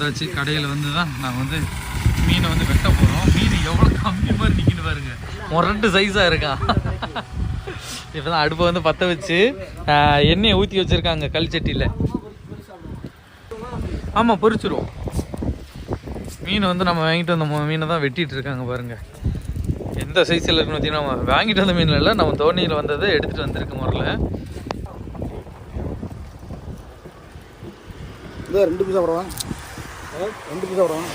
வந்தாச்சு. கடையில் வந்து தான் நாங்கள் வந்து மீனை வந்து வெட்ட போகிறோம் மீன் எவ்வளோ கம்மி மாதிரி நிற்கின்னு பாருங்க. முரண்டு சைஸாக இருக்கான் இப்போ தான் அடுப்பை வந்து பற்ற வச்சு எண்ணெயை ஊற்றி வச்சுருக்காங்க கல் சட்டியில் ஆமாம் பொரிச்சிருவோம். மீன் வந்து நம்ம வாங்கிட்டு வந்த மீனை தான் வெட்டிட்டு இருக்காங்க பாருங்கள் எந்த சைஸில் இருக்குன்னு பார்த்தீங்கன்னா நம்ம வாங்கிட்டு வந்த மீன் இல்லை நம்ம தோணியில் வந்ததை எடுத்துகிட்டு வந்திருக்க முறையில். ரெண்டு பீஸ் அப்புறம் ரெண்டு பீஸா வரும்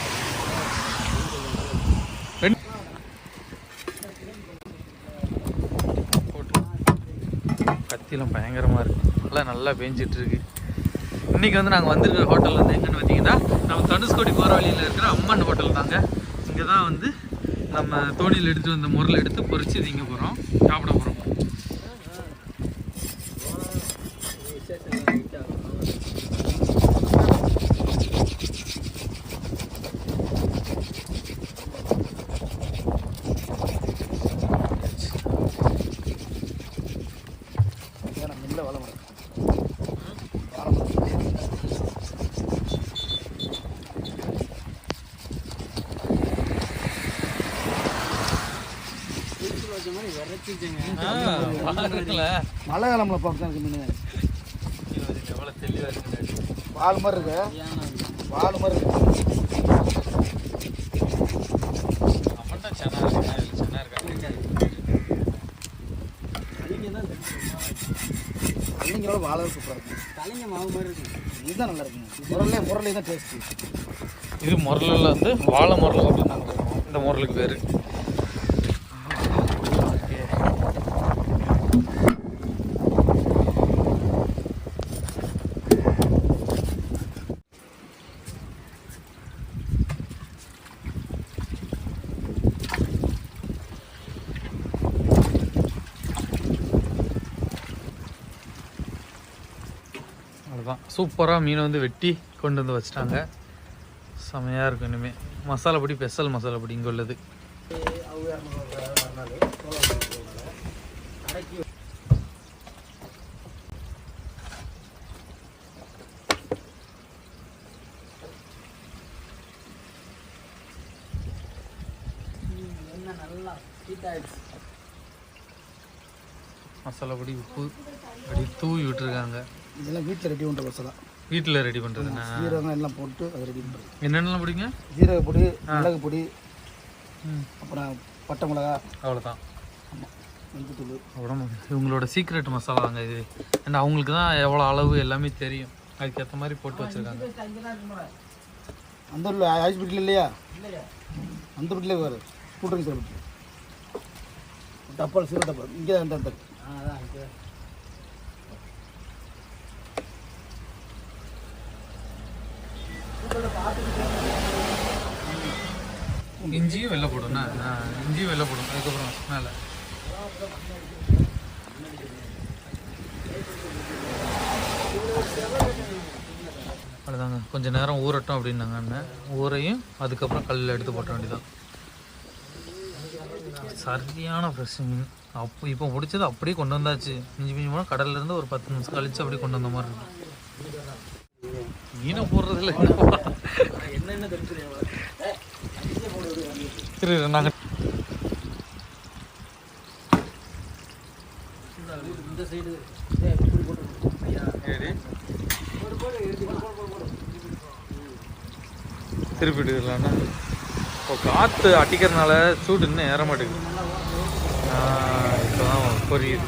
கத்திலாம் பயங்கரமாக இருக்குது நல்லா நல்லா பேஞ்சிட்டு இருக்கு. இன்னைக்கு வந்து நாங்கள் வந்திருக்கிற ஹோட்டல் வந்து என்னென்னு பார்த்தீங்கன்னா நம்ம தனுஷ்கோடி போகிற வழியில் இருக்கிற அம்மன் ஹோட்டல் தாங்க. இங்கே தான் வந்து நம்ம தோணியில் எடுத்து வந்த முறையில் எடுத்து பொரிச்சு திங்க போகிறோம் சாப்பிட போகிறோம் மழை காலமில் பார்த்து தான் மீன் பால் மாதிரி இருக்கு? பால் மாதிரி இருக்கு? இருக்கு வாழை சூப்பராக இருக்கும். தலைங்க மாவு மாதிரி இருக்கு இதுதான் நல்லா இருக்குங்க. முரலே முரலே தான் டேஸ்ட்டு இது முரலில் வந்து வாழை முரல் அப்படின்னு நாங்கள் சொல்லுவோம் இந்த முரலுக்கு பேர் அவ்வளோதான் சூப்பராக மீனை வந்து வெட்டி கொண்டு வந்து வச்சிட்டாங்க. செமையாக இருக்கும் இனிமேல் மசாலா பொடி ஸ்பெஷல் மசாலா பொடி இங்கே உள்ளது. மசாலா பொடி உப்பு. அப்படி தூவி விட்டுருக்காங்க. இதெல்லாம் வீட்டில் ரெடி பண்ணுற மசாலா வீட்டில் ரெடி பண்ணுறதுண்ணா ஜீரகம் எல்லாம் போட்டு அதை ரெடி பண்ணுறது என்னென்னலாம் பிடிங்க? ஜீரக பொடி மிளகு பொடி ம். அப்புறம் பட்டை மிளகா. அவ்வளோதான் ஆமாம் மஞ்சத்தூள். உடம்பு இவங்களோட சீக்ரெட் மசாலாங்க இது. அண்ட் அவங்களுக்கு தான் எவ்வளோ அளவு எல்லாமே தெரியும். அதுக்கேற்ற மாதிரி போட்டு வச்சுருக்காங்க. அந்த ஊரில் ஐஸ் பிட்டில் இல்லையா? அந்த பிட்டிலே வேறு. கூட்டணி சார் டப்பால் சிறு டப்பால். இங்கே தான் அந்த இஞ்சியும் வெள்ள போடும்ண்ணா. இஞ்சியும் வெள்ளை போடும். அதுக்கப்புறம் மேலே. அவ்வளோதாங்க. கொஞ்சம் நேரம் ஊறட்டும் அப்படின்னாங்க அண்ணன் ஊரையும் அதுக்கப்புறம் கல்லில் எடுத்து போட்ட வேண்டியதான் சரியான ஃப்ரெஷ் மீன் அப்போ இப்போ பிடிச்சது அப்படியே கொண்டு வந்தாச்சு. மிஞ்சி மிஞ்சி போனால் கடல்லேருந்து ஒரு பத்து நிமிஷம் கழிச்சு அப்படியே கொண்டு வந்த மாதிரி இருக்கும் மீனை போடுறதுல என்னென்ன இரு நாங்கள் இந்த சைடு திருப்பிட்டுக்கலாம்ண்ணா இப்போ காற்று அடிக்கிறதுனால சூடு இன்னும் ஏற மாட்டேங்குது. இப்போ தான் புரியுது.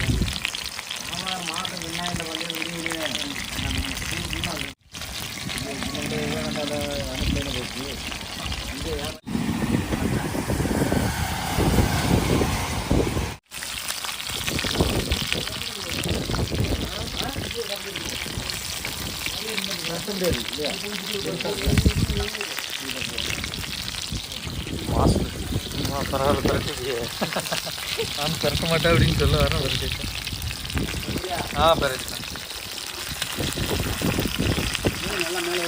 இல்லையா மாஸ்டர் சும்மா பரவாயில்ல பரட்டிட்டியே நான் பரட்ட மாட்டேன் அப்படின்னு சொல்ல வரேன் பரட்டிட்டேன் ஆ பரட்டிட்டேன் நல்லா மேலே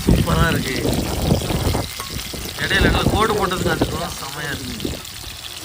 சூப்பராக இருக்குது இடையில நல்லா போட்டதுக்கு கரெக்டாக செம்மையாக இருக்குது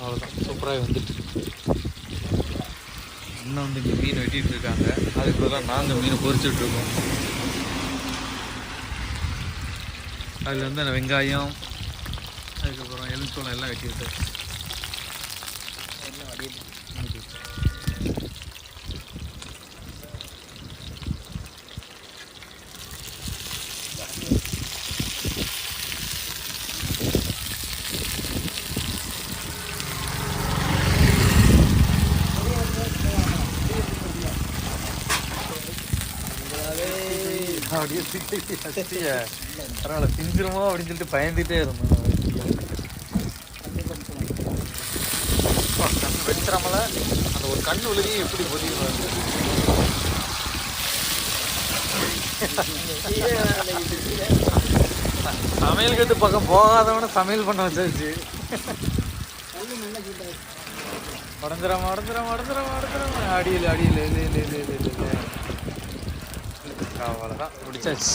அவ்வளோதான் சூப்பராக வந்துட்டு இன்னும் வந்து இங்கே மீன் வெட்டிகிட்டு இருக்காங்க. அதுக்கு பதிலாக நாங்கள் மீனை பொரிச்சுட்டு இருக்கோம். அதில் வந்து அந்த வெங்காயம் அதுக்கப்புறம் எலுமிச்சோளம் எல்லாம் வெட்டிட்டு அப்படியே திட்டி பரவாயில்ல திஞ்சிருமோ அப்படின்னு சொல்லிட்டு பயந்துட்டே இருந்தோம். கண் வெட்டுறமல அந்த ஒரு கண் விழுகையும் எப்படி பொதியும் சமையல் கட்டு பக்கம் போகாதவன சமையல் பண்ண வச்சாச்சு. உடஞ்சிராம உடஞ்சிராம உடஞ்சிராம உடஞ்சிராம அடியில் அடியில் இல்லை இல்லை இல்லை இல்லை இல்லை அவ்வளோதான் முடிச்சாச்சு.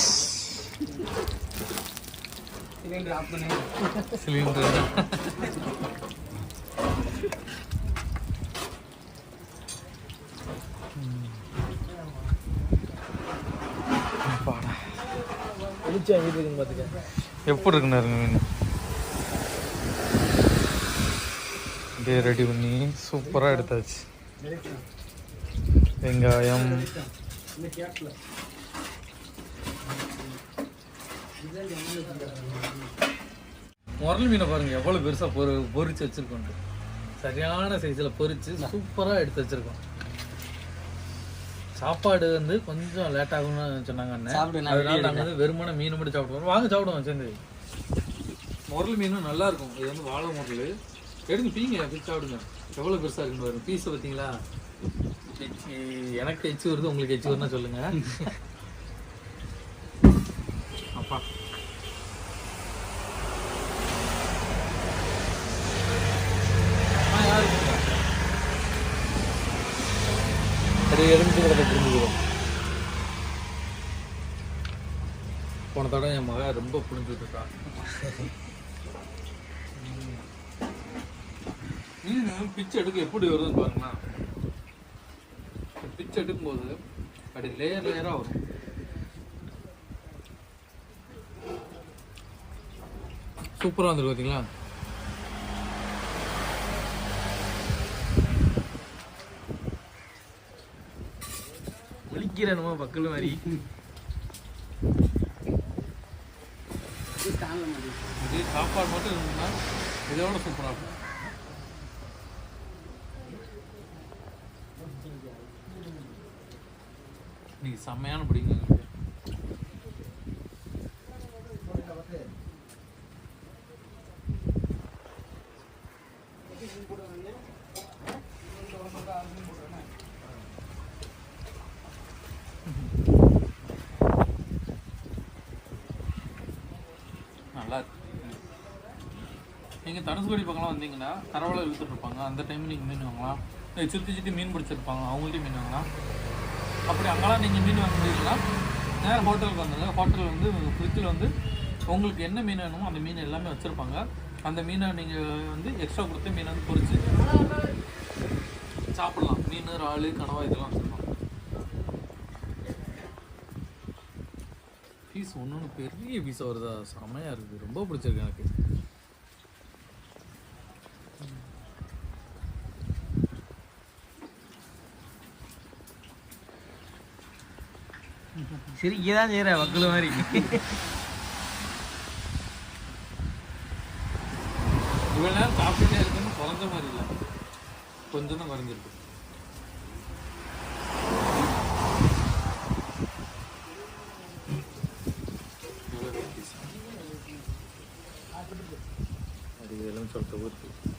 சிலிண்டர் பார்த்துக்க எப்படி இருக்குண்ணா இருங்க மீன். அப்படியே ரெடி பண்ணி சூப்பராக எடுத்தாச்சு. வெங்காயம். இந்த முரல் மீனை பாருங்க எவ்வளோ பெருசாக பொரு பொரிச்சு வச்சிருக்கோம் சரியான சைஸில் பொரிச்சு சூப்பராக எடுத்து வச்சிருக்கோம். சாப்பாடு வந்து கொஞ்சம் லேட் ஆகும்னு சொன்னாங்க அண்ணன் அதனால நாங்கள் வந்து வெறுமனே மீன் மட்டும் சாப்பிடுவோம். வாங்க சாப்பிடுவோம் சேர்ந்து முரல் மீனும் நல்லா இருக்கும். இது வந்து வாழை முரல் எடுங்க பீங்க பிச்சு சாப்பிடுங்க. எவ்வளோ பெருசாக இருக்குன்னு பாருங்க. பீஸை பார்த்தீங்களா? எனக்கு எச்சு வருது உங்களுக்கு எச்சு வருதுன்னா சொல்லுங்க அப்பா ஆ, யாருக்கு? கூட புரிஞ்சுக்கிறோம். போன தடவை என் மக ரொம்ப புரிஞ்சுட்டு இருக்கா மீன் பிச்சு எடுக்க எப்படி வருதுன்னு பாருங்களேன் பிச்சு எடுக்கும்போது அப்படி லேயர் லேயராக வரும். சூப்பராக வந்துருக்கு பார்த்தீங்களா ஒழிக்கிறேனுமா பக்கல் மாதிரி? இதே சாப்பாடு மட்டும் இருந்ததுன்னா இதோட சூப்பராக இருக்கும். இன்னைக்கு செம்மையான பிடிங்க எங்களுக்கு நல்லா இருக்கு நீங்கள் பக்கம்லாம் வந்தீங்கன்னா கரவலை இழுத்துட்டு இருப்பாங்க அந்த டைம் நீங்கள் மீன் வாங்கலாம். இல்லை சுற்றி சுற்றி மீன் பிடிச்சிருப்பாங்க. அவங்கள்ட்டையும் மீன் வாங்கலாம். அப்படி அங்கெல்லாம் நீங்கள் மீன் வாங்க முடியலன்னா நேரம் ஹோட்டலுக்கு வந்துங்க ஹோட்டலில் வந்து ஃப்ரிட்ஜில் வந்து உங்களுக்கு என்ன மீன் வேணுமோ அந்த மீன் எல்லாமே வச்சுருப்பாங்க. அந்த மீனை நீங்கள் வந்து எக்ஸ்ட்ரா கொடுத்து மீனை வந்து பொறிச்சு சாப்பிட்லாம். மீன் இறால் கனவா இதெல்லாம் வச்சுருப்பாங்க. பீஸ் ஒன்று ஒன்று பெரிய பீஸாக வருதா? செமையாக இருக்குது ரொம்ப பிடிச்சிருக்கு எனக்கு. சிரிக்க தான் செய்கிற மக்கள் மாதிரி. இவ்வளோ நேரம் சாப்பிட்டுட்டே இருக்குன்னு குறைஞ்ச மாதிரி இல்லை. கொஞ்சம் தான் குறைஞ்சிருக்கு. அது இதெல்லாம் சொல்லிட்டு ஊருக்கு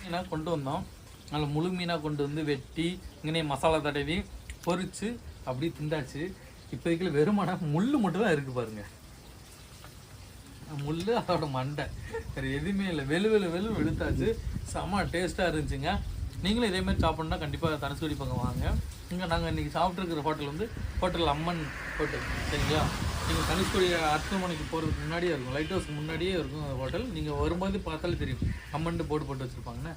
மீனாக கொண்டு வந்தோம். அதில் முழு மீனாக கொண்டு வந்து வெட்டி இங்கே மசாலா தடவி பொரிச்சு அப்படியே திண்டாச்சு. இப்போதைக்கு வெறுமனா முள்ளு மட்டும் தான் இருக்குது பாருங்க. முள்ளு அதோட மண்டை. வேறு எதுவுமே இல்லை. வெளு வெளு வெளு வெளுத்தாச்சு. செம்ம டேஸ்ட்டாக இருந்துச்சுங்க. நீங்களும் இதே மாதிரி சாப்பிட்ணுன்னா கண்டிப்பாக தனுசுவடி பக்கம் வாங்க. இங்கே நாங்கள் இன்றைக்கி சாப்பிட்ருக்கிற ஹோட்டல் வந்து ஹோட்டல் அம்மன் ஹோட்டல் சரிங்களா? நீங்கள் தனுஷ்கோடி அர்த்தமனைக்கு போகிறதுக்கு முன்னாடியே இருக்கும். லைட் ஹவுஸ்க்கு முன்னாடியே இருக்கும் ஹோட்டல் நீங்கள் வரும்போது பார்த்தாலே தெரியும். கமெண்ட் போர்டு போட்டு வச்சுருப்பாங்கண்ணே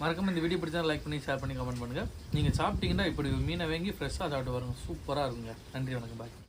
மறக்காமல் இந்த வீடியோ பிடிச்சா லைக் பண்ணி ஷேர் பண்ணி கமெண்ட் பண்ணுங்கள் நீங்கள் சாப்பிட்டீங்கன்னா இப்படி மீனை வாங்கி ஃப்ரெஷ்ஷாக சாப்பிட்டு வரும் சூப்பராக இருக்குங்க. நன்றி வணக்கம். பாய்